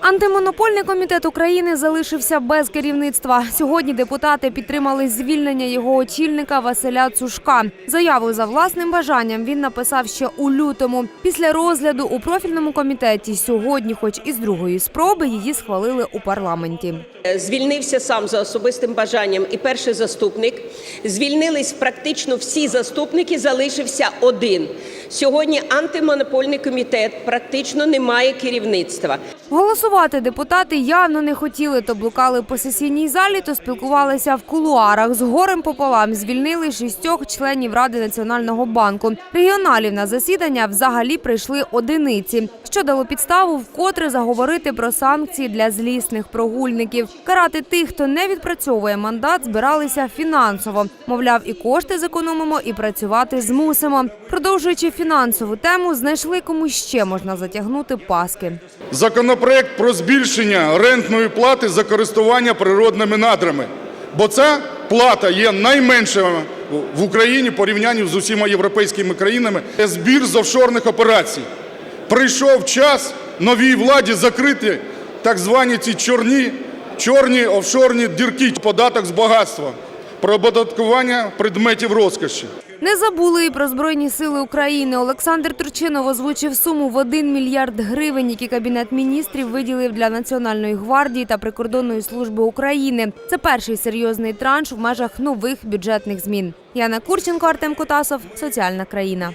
Антимонопольний комітет України залишився без керівництва. Сьогодні депутати підтримали звільнення його очільника Василя Цушка. Заяву за власним бажанням він написав ще у лютому. Після розгляду у профільному комітеті сьогодні, хоч і з другої спроби, її схвалили у парламенті. Звільнився сам за особистим бажанням і перший заступник. Звільнились практично всі заступники, залишився один. Сьогодні антимонопольний комітет практично не має керівництва. Голосувати депутати явно не хотіли, то блукали по сесійній залі, то спілкувалися в кулуарах. З горем пополам звільнили шістьох членів Ради Національного банку. Регіоналів на засідання взагалі прийшли одиниці, що дало підставу вкотре заговорити про санкції для злісних прогульників. Карати тих, хто не відпрацьовує мандат, збиралися фінансово. Мовляв, і кошти зекономимо, і працювати змусимо. Продовжуючи фінансову тему, знайшли кому ще можна затягнути паски. Законопроект про збільшення рентної плати за користування природними надрами, бо ця плата є найменшою в Україні порівнянні з усіма європейськими країнами. Збір з офшорних операцій. Прийшов час новій владі закрити так звані ці чорні, чорні офшорні дірки, податок з багатства, про оподаткування предметів розкоші. Не забули і про збройні сили України. Олександр Турчинов озвучив суму в 1 мільярд гривень, які кабінет міністрів виділив для Національної гвардії та прикордонної служби України. Це перший серйозний транш в межах нових бюджетних змін. Яна Курченко, Артем Кутасов, соціальна країна.